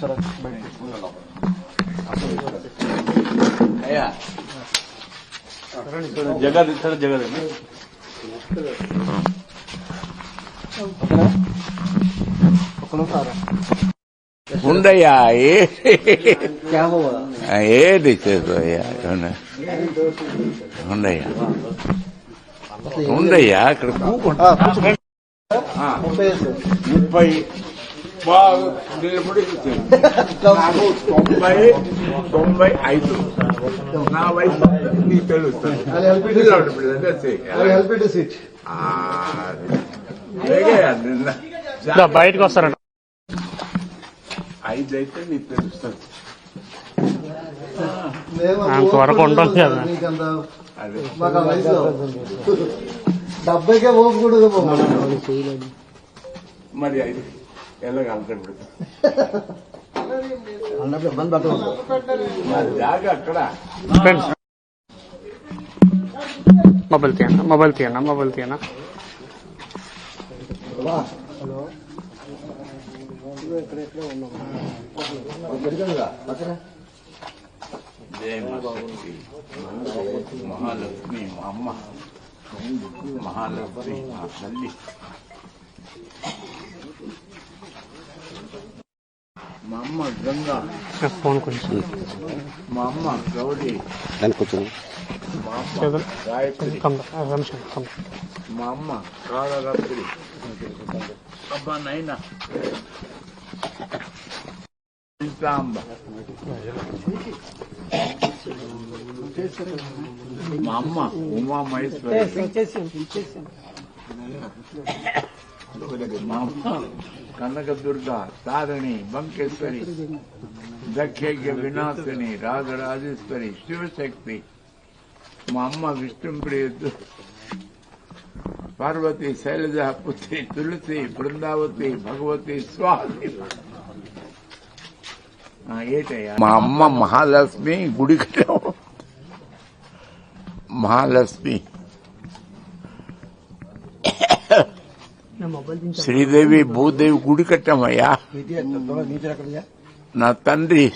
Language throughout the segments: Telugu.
సరే అయ్యా జగన్ ఇస్తాడు జగన్ ఉండయ్యా. ఏది చేద్దయ్యా ఉండయ్యా ఉండయ్యా ఇక్కడ కూకుంటా ముప్పై నాకు తొంభై తొంభై ఐదు. నా వయసు నీకు తెలుస్తుంది బయటకు వస్తారంట. ఐదు అయితే నీకు తెలుస్తుంది మేము అంతవరకు ఉంటాం కదా. డెబ్బైకే ఓపుకూడదు మరి ఐదు. ఎలాగలుగుతాడు అన్నప్పుడు ఇబ్బంది పట్టవచ్చు మరి జాగా అక్కడ మొబైల్ తీయన్నా మొబైల్ తీయన్నా మొబైల్ తీయన్నా మహాశక్తి మహాలక్ష్మి మా అమ్మ. మహాలక్ష్మి మా తల్లి. మా అమ్మ గంగా. ఫోన్ కొంచెం. మా అమ్మ గౌరీ. మా అమ్మ. గాయత్రి. నిమిషం కమ్ మా అమ్మ కాళరాత్రి. అబ్బా నైనా. మా అమ్మ ఉమా మహేశ్వరి మా అమ్మ కనకదుర్గ తారిణి బంకేశ్వరి దక్షయజ్ఞ వినాశిని రాజరాజేశ్వరి శివశక్తి మా అమ్మ విష్ణుప్రియ పార్వతి శైలజ పుత్రి తులసి బృందావతి భగవతి స్వామి ఆ, ఏటయ్యా మా అమ్మ మహాలక్ష్మి గుడి కట్టాం మహాలక్ష్మి శ్రీదేవి భూదేవి గుడి కట్టామయ్యా. నా తండ్రి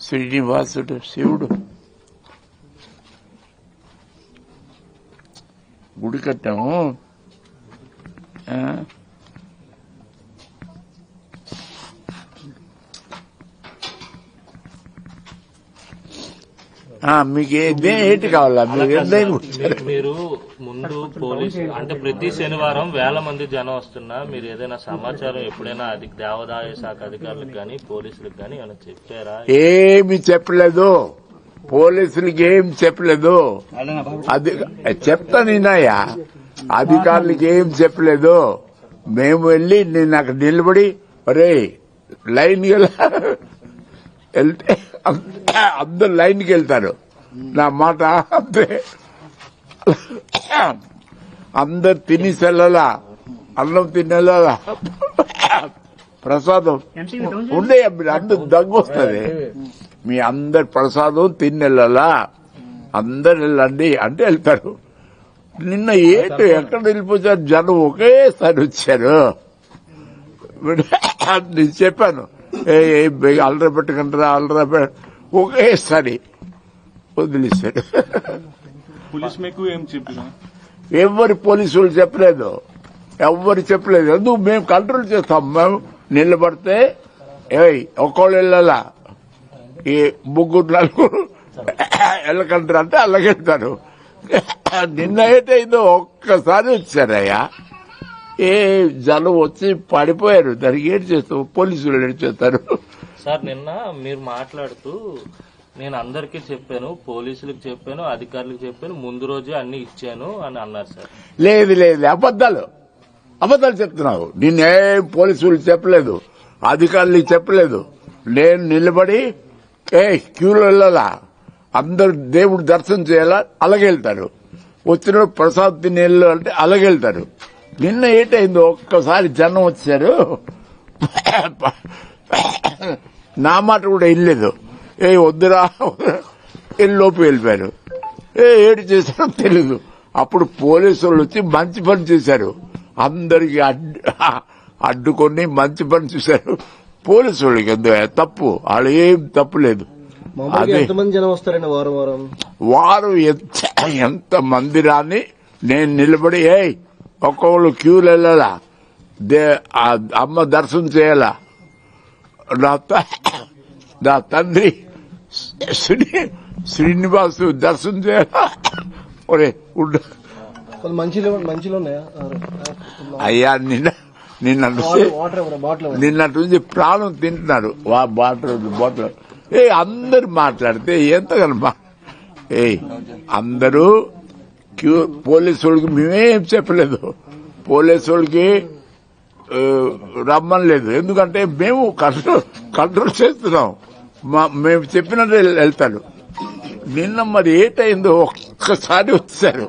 శ్రీనివాసుడు శివుడు. గుడి కట్టాము. మీకు ఏంటి కావాలా? మీరు ఏదైనా మీరు ముందు పోలీసు అంటే ప్రతి శనివారం వేల మంది జనం వస్తున్నా మీరు ఏదైనా సమాచారం ఎప్పుడైనా అది దేవాదాయ శాఖ అధికారులకు కానీ పోలీసులకు కానీ ఏమైనా చెప్పారా? ఏమి చెప్పలేదు. పోలీసులకి ఏం చెప్పలేదు. అది చెప్తా నిన్నాయా అధికారులకి ఏం చెప్పలేదు. మేము వెళ్ళి నేను అక్కడ నిలబడి ఒరే లైన్ వెళ్తే అందరు లైన్కి వెళ్తారు. నా మాట అంతే. అందరు తినేసి వెళ్ళాలా అన్నం తినేలా ప్రసాదం ఉండే మీరు అందరు దగ్గు వస్తుంది. మీ అందరి ప్రసాదం తిన్నెళ్ళాలా అందరు వెళ్ళండి అంటే వెళ్తారు. నిన్న ఏంటి ఎక్కడ వెళ్ళిపోయారు జనం ఒకేసారి వచ్చారు. నేను చెప్పాను. ఏ అల్లరి పెట్టుకుంటారా అల్లరి పెట్ట ఒకేసారి వదిలిస్తాడు పోలీస్ మీకు ఏం చెప్పిన? పోలీసులు చెప్పలేదు. ఎవరు చెప్పలేదు. ఎందుకు? మేము కంట్రోల్ చేస్తాం. మేము నిలబడితే ఏయ్ ఒక్కళ్ళు వెళ్ళాలా? ఈ ముగ్గురు నలుగురు వెళ్ళకంటారు అంటే అల్లగెళ్తారు నిన్న అయితే ఇదో ఒక్కసారి వచ్చారయ్యా. ఏ జనం వచ్చి పడిపోయారు. దానికి ఏడు చేస్తాం? పోలీసులు ఏడు చేస్తారు? సార్ నిన్న మీరు మాట్లాడుతూ నేను అందరికీ చెప్పాను పోలీసులకు చెప్పాను అధికారులకు చెప్పాను ముందు రోజే అన్ని ఇచ్చాను అని అన్నారు సార్. లేదు లేదు అబద్దాలు అబద్దాలు చెప్తున్నావు. నిన్నేం పోలీసులు చెప్పలేదు అధికారులు చెప్పలేదు. నేను నిలబడి ఏ క్యూలో వెళ్ళాలా? అందరు దేవుడు దర్శనం చేయాలా? అలాగే వెళ్తారు వచ్చిన ప్రసాద్ తిని అంటే అలాగే వెళ్తారు నిన్న ఏటైందో? ఒక్కసారి జనం వచ్చారు. నా మాట కూడా వెళ్ళలేదు. ఏ వద్దురా. లోపు వెళ్ళిపోయారు. ఏ ఏడు చేశారో తెలీదు. అప్పుడు పోలీసు వాళ్ళు వచ్చి మంచి పని చేశారు. అందరికి అడ్- అడ్డుకొని మంచి పని చూశారు. పోలీసు వాళ్ళకి తప్పు. వాళ్ళు ఏం తప్పు లేదు. వారం ఎంత మంది రాని నేను నిలబడి ఏయ్ ఒక్కొక్కరు క్యూలు వెళ్ళాలా? దే అమ్మ దర్శనం చేయాలా? నా నా తండ్రి శ్రీ శ్రీనివాసు దర్శనం చేయాలా అయ్యా నిన్న నిన్న వాటర్ వాటర్ ఇవ్వరా బాటిల్ ఇవ్వరా నిన్నటి నుంచి ప్రాణం తింటున్నారు. వా బాటిల్ బాటిల్. ఏ అందరు మాట్లాడితే ఎంతగలమా ఏ అందరూ క్యూ పోలీసు వాళ్ళకి మేమేం చెప్పలేదు. పోలీసు వాళ్ళకి రమ్మనలేదు ఎందుకంటే మేము కంట్రోల్ కంట్రోల్ చేస్తున్నాం. మా- మేము చెప్పినట్టు వెళ్తాడు. నిన్న మరి ఏటైందో ఒక్కసారి వచ్చారు.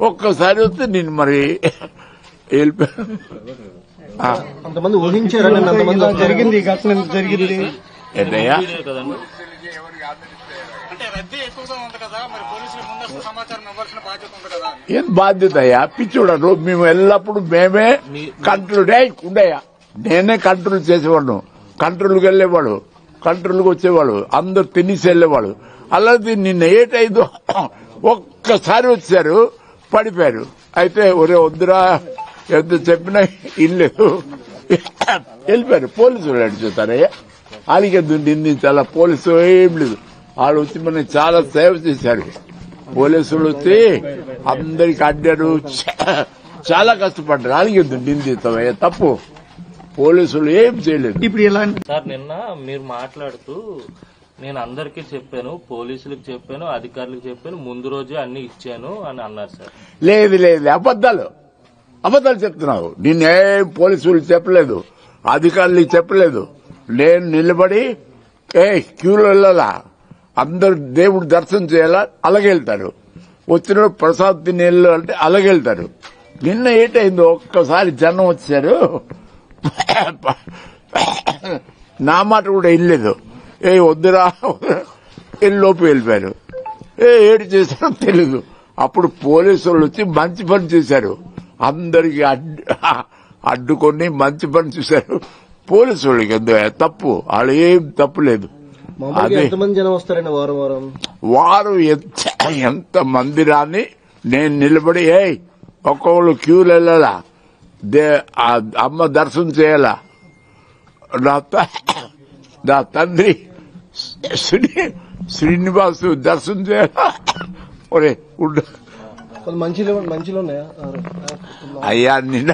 ఒక్కసారి వస్తే నేను మరి వెళ్ళిపోయాను ఆ, అంతమంది ఊహించారండి అంతమంది జరిగింది జరిగింది. ఏంటయ్యా వీడియో కదండి అంటే రద్దీ ఎక్కువగా ఉంది కదా మరి పోలీసులు ముందస్తు సమాచారం ఇవ్వాల్సిన బాధ్యత ఉంది కదా ఏం బాధ్యత అయ్యా? పిచ్చోడరు మేము ఎల్లప్పుడు మేమే కంట్రోల్ ఉండయా నేనే కంట్రోల్ చేసేవాడు కంట్రోల్కి వెళ్ళేవాడు. కంట్రోల్కి వచ్చేవాడు. అందరు తినేసి వెళ్ళేవాడు. అలాగే నిన్న ఏటైందో ఒక్కసారి వచ్చారు పడిపోయారు. అయితే ఒరే వద్దురా ఎంత చెప్పినా ఇల్లేదు వెళ్ళిపోయారు. పోలీసులు అడిచేస్తారయ్యా వాళ్ళకి నిందించాలా పోలీసు ఏం లేదు. వాళ్ళు వచ్చి మనకి చాలా సేవ చేశారు. పోలీసులు వచ్చి అందరికి అడ్డారు చాలా కష్టపడ్డారు. వాళ్ళకి ఎందుకు నిందిస్తామయ్యా తప్పు. పోలీసులు ఏం చేయలేదు. ఇప్పుడు ఇలా సార్ నిన్న మీరు మాట్లాడుతూ నేను అందరికీ చెప్పాను పోలీసులకు చెప్పాను అధికారులకు చెప్పాను ముందు రోజే అన్ని ఇచ్చాను అని అన్నారు సార్. లేదు లేదు అబద్దాలు అబద్దాలు చెప్తున్నావు. నిన్నేం పోలీసులు చెప్పలేదు. అధికారులు చెప్పలేదు. నేను నిలబడి ఏ క్యూలో వెళ్ళాలా? అందరు దేవుడు దర్శనం చేయాలా? అలాగే వచ్చిన ప్రసాద్ తినేళ్ళు అంటే అలాగే నిన్న ఏటైందో? ఒక్కసారి జనం వచ్చారు. నా మాట కూడా వెళ్ళలేదు ఏ వద్దురా. లోపు వెళ్ళిపోయారు. ఏ ఏడు చేశారో తెలీదు. అప్పుడు పోలీసు వాళ్ళు వచ్చి మంచి పని చేశారు. అందరికి అడ్డు అడ్డుకొని మంచి పని చూశారు. పోలీసు వాళ్ళకి ఎందుకు తప్పు. వాళ్ళు ఏం తప్పు లేదు. ఎంతమంది జనం వస్తారండి వారం వారం? వారు ఎంత ఎంత మంది రాని నేను నిలబడి ఒక్కొక్కరు క్యూలు వెళ్ళాలా? దే ఆ అమ్మ దర్శనం చేయాలా? నా తండ్రి శ్రీ శ్రీనివాసు దర్శనం చేయాలా? ఒరే మంచిలో మంచిలో ఉన్నాయా? అయ్యా నిన్న